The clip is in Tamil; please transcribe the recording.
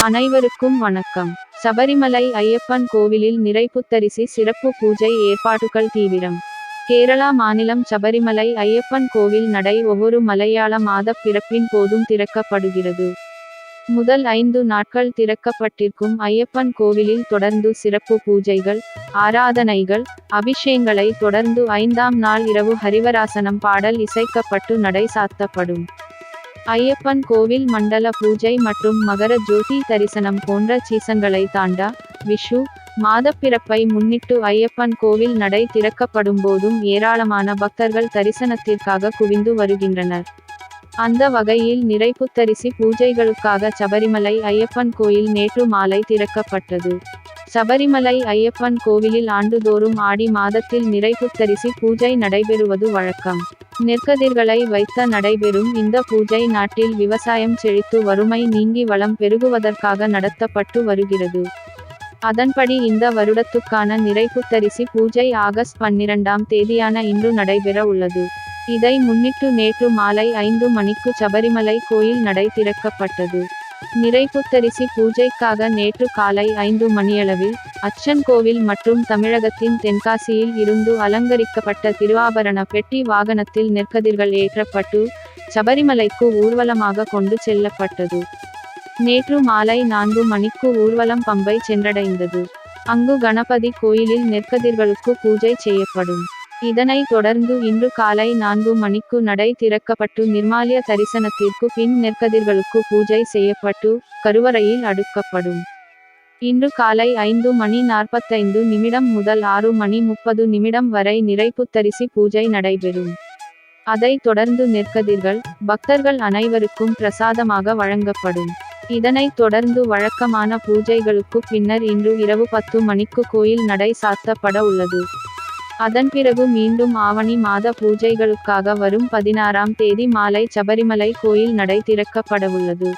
அனைவருக்கும் வணக்கம். சபரிமலை ஐயப்பன் கோவிலில் நிறைப்புத்தரிசி சிறப்பு பூஜை ஏற்பாடுகள் தீவிரம். கேரளா மாநிலம் சபரிமலை ஐயப்பன் கோவில் நடை ஒவ்வொரு மலையாள மாத பிறப்பின் போதும் திறக்கப்படுகிறது. முதல் ஐந்து நாட்கள் திறக்கப்பட்டிருக்கும் ஐயப்பன் கோவிலில் தொடர்ந்து சிறப்பு பூஜைகள் ஆராதனைகள் அபிஷேகங்களை தொடர்ந்து ஐந்தாம் நாள் இரவு ஹரிவராசனம் பாடல் இசைக்கப்பட்டு நடை சாத்தப்படும். ஐயப்பன் கோவில் மண்டல பூஜை மற்றும் மகர ஜோதி தரிசனம் போன்ற சீசங்களை தாண்டா விஷு மாதப்பிறப்பை முன்னிட்டு ஐயப்பன் கோவில் நடை திறக்கப்படும் போதும் ஏராளமான பக்தர்கள் தரிசனத்திற்காக குவிந்து வருகின்றனர். அந்த வகையில் நிறைப்புத்தரிசி பூஜைகளுக்காக சபரிமலை ஐயப்பன் கோயில் நேற்று மாலை திறக்கப்பட்டது. சபரிமலை ஐயப்பன் கோவிலில் ஆண்டுதோறும் ஆடி மாதத்தில் நிறைப்புத்தரிசி பூஜை நடைபெறுவது வழக்கம். நெற்கதிர்களை வைத்த நடைபெறும் இந்த பூஜை நாட்டில் விவசாயம் செழித்து வறுமை நீங்கி வளம் பெருகுவதற்காக நடத்தப்பட்டு வருகிறது. அதன்படி இந்த வருடத்துக்கான நிறைப்புத்தரிசி பூஜை ஆகஸ்ட் பன்னிரண்டாம் தேதியான இன்று நடைபெற உள்ளது. இதை முன்னிட்டு நேற்று மாலை ஐந்து மணிக்கு சபரிமலை கோயில் நடை திறக்கப்பட்டது. நிறைப்புத்தரிசி பூஜைக்காக நேற்று காலை ஐந்து மணியளவில் அச்சன் கோவில் மற்றும் தமிழகத்தின் தென்காசியில் இருந்து அலங்கரிக்கப்பட்ட திருவாபரண பெட்டி வாகனத்தில் நெற்கதிர்கள் ஏற்றப்பட்டு சபரிமலைக்கு ஊர்வலமாக கொண்டு செல்லப்பட்டது. நேற்று மாலை நான்கு மணிக்கு ஊர்வலம் பம்பை சென்றடைந்தது. அங்கு கணபதி கோயிலில் நெற்கதிர்களுக்கு பூஜை செய்யப்படும். இதனை தொடர்ந்து இன்று காலை நான்கு மணிக்கு நடை திறக்கப்பட்டு நிர்மாலிய தரிசனத்திற்கு பின் நெற்கதிர்களுக்கு பூஜை செய்யப்பட்டு கருவறையில் அடுக்கப்படும். இன்று காலை ஐந்து மணி நாற்பத்தைந்து நிமிடம் முதல் ஆறு மணி முப்பது நிமிடம் வரை நிறைப்புத்தரிசி பூஜை நடைபெறும். அதைத் தொடர்ந்து நெற்கதிர்கள் பக்தர்கள் அனைவருக்கும் பிரசாதமாக வழங்கப்படும். இதனைத் தொடர்ந்து வழக்கமான பூஜைகளுக்கு பின்னர் இன்று இரவு பத்து மணிக்கு கோயில் நடை சாத்தப்பட உள்ளது. அதன் பிறகு மீண்டும் ஆவணி மாத பூஜைகளுக்காக வரும் பதினாறாம் தேதி மாலை சபரிமலை கோயில் நடை திறக்கப்படவுள்ளது.